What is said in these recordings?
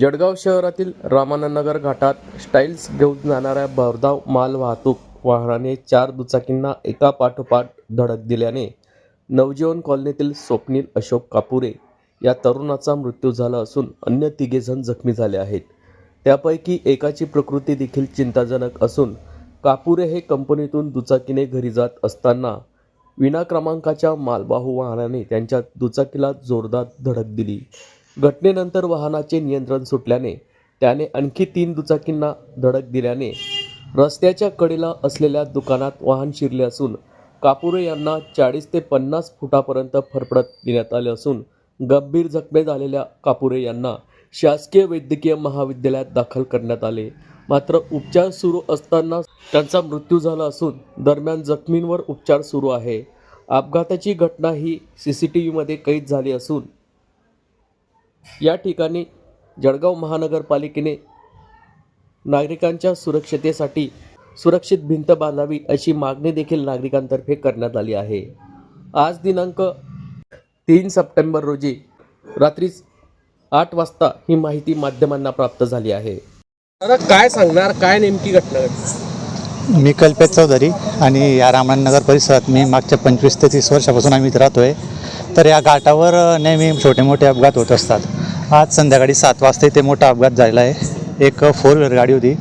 जळगाव शहरातील रामानगर घाटात स्टाईल्स घेऊन जाणाऱ्या भरधाव माल वाहतूक वाहनाने चार दुचाकींना एका पाठोपाठ धडक दिल्याने नवजीवन कॉलनीतील स्वप्नील अशोक कापुरे या तरुणाचा मृत्यू झाला असून अन्य तिघेजण जखमी झाले आहेत. त्यापैकी एकाची प्रकृती देखील चिंताजनक असून कापुरे हे कंपनीतून दुचाकीने घरी जात असताना विना क्रमांकाच्या मालवाहू वाहनाने त्यांच्या दुचाकीला जोरदार धडक दिली. घटनेनंतर वाहनाचे नियंत्रण सुटल्याने त्याने आणखी तीन दुचाकींना धडक दिल्याने रस्त्याच्या कडेला असलेल्या दुकानात वाहन शिरले असून कापुरे यांना चाळीस ते पन्नास फुटापर्यंत फरफडत देण्यात आले असून गंभीर जखमी झालेल्या कापुरे यांना शासकीय वैद्यकीय महाविद्यालयात दाखल करण्यात आले. मात्र उपचार सुरू असताना त्यांचा मृत्यू झाला असून दरम्यान जखमींवर उपचार सुरू आहे. अपघाताची घटना ही सी सी टी व्हीमध्ये कैद झाली असून या ठिकाणी जळगाव महानगरपालिकेने नागरिकांच्या सुरक्षतेसाठी सुरक्षित भिंत बांधावी अशी मागणी देखील नागरिकांतर्फे करण्यात आली आहे. आज दिनांक तीन सप्टेंबर रोजी रात्री आठ वाजता ही माहिती माध्यमांना प्राप्त झाली आहे. दादा काय सांगणार? काय नेमकी घटना घडली? मी कल्पेश चौधरी आणि या रामनगर परिसरात मी मागच्या पंचवीस ते तीस वर्षापासून आम्ही इथे राहतो आहे तर या घाटावर नेहमी छोटे मोठे अपघात होत असतात. आज संध्याकाळी सात वाजता इथे मोठा अपघात झालेला आहे. एक फोर व्हीलर गाडी होती.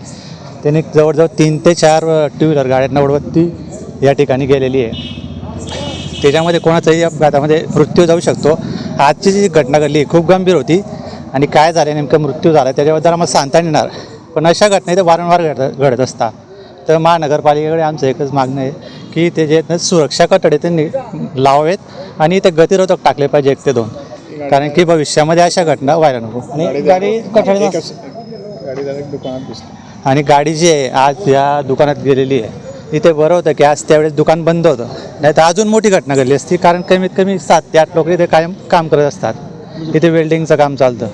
त्याने जवळजवळ तीन ते चार टू व्हीलर गाड्यांना उडवत ती या ठिकाणी गेलेली आहे. त्याच्यामध्ये कोणाचाही अपघातामध्ये मृत्यू जाऊ शकतो. आजची जी घटना घडली खूप गंभीर होती आणि काय झालं नेमकं मृत्यू झाला त्याच्याबद्दल आम्हाला सांगता येणार. पण अशा घटना इथे वारंवार घडत घडत असतात. तर महानगरपालिकेकडे आमचं एकच मागणं आहे की ते जे सुरक्षा कटडे त्यांनी लावावेत आणि ते गतिरोधक टाकले पाहिजे एक ते दोन. कारण की भविष्यामध्ये अशा घटना व्हायला नको. आणि गाडी कठडे आणि गाडी जी आहे आज या दुकानात गेलेली आहे इथे बरं होतं की आज त्यावेळेस दुकान बंद होतं. नाही तर अजून मोठी घटना घडली असती कारण कमीत कमी सात ते आठ लोक इथे कायम काम करत असतात. इथे वेल्डिंगचं काम चालतं.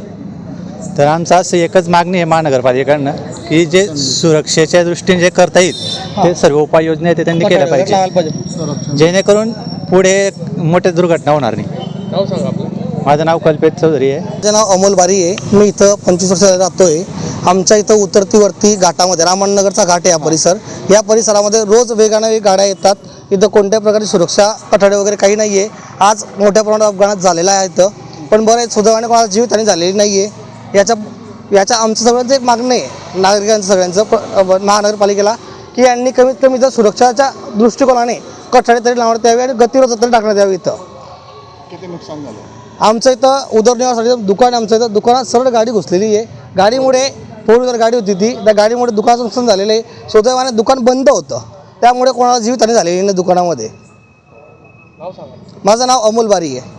तर आमचं असं एकच मागणी आहे महानगरपालिकेकडनं की जे सुरक्षेच्या दृष्टीने जे करता येईल ते सर्व उपाययोजना आहे ते त्यांनी केल्या पाहिजे. जेणेकरून पुढे मोठ्या दुर्घटना होणार नाही. नाव सांगा आपलं. माझं नाव कल्पेश चौधरी आहे. माझं नाव अमोल बारी आहे. मी इथं पंचवीस वर्ष राहतोय. आमच्या इथं उतरतीवरती घाटामध्ये रामाननगरचा घाट आहे हा परिसर. या परिसरामध्ये रोज वेगाने गाड्या येतात. इथं कोणत्या प्रकारची सुरक्षा कठाडे वगैरे काही नाही आहे आज मोठ्या प्रमाणात अपघात झालेला आहे इथं. पण बरं आहे, सुदैवाने कोणाला जीवितहानी झालेली नाही आहे याच्या याच्या आमचं सगळ्यांचं एक मागणं आहे. नागरिकांचं सगळ्यांचं प- महानगरपालिकेला की यांनी कमीत कमी इथं सुरक्षाच्या दृष्टिकोनाने कठाडे तरी लावण्यात यावे आणि गतिरोध तरी टाकण्यात यावी इथं. आमचं इथं उदरनिर्वाहासाठी दुकान आहे आमचं इथं दुकानात सरळ गाडी घुसलेली आहे. गाडीमुळे फोर व्हीलर गाडी होती ती. त्या गाडीमुळे दुकानाचं नुकसान झालेलं आहे. सुदैवाने दुकान बंद होतं. त्यामुळे कोणाला जीवितहानी झालेली नाही दुकानामध्ये. माझं नाव अमोल बारी आहे.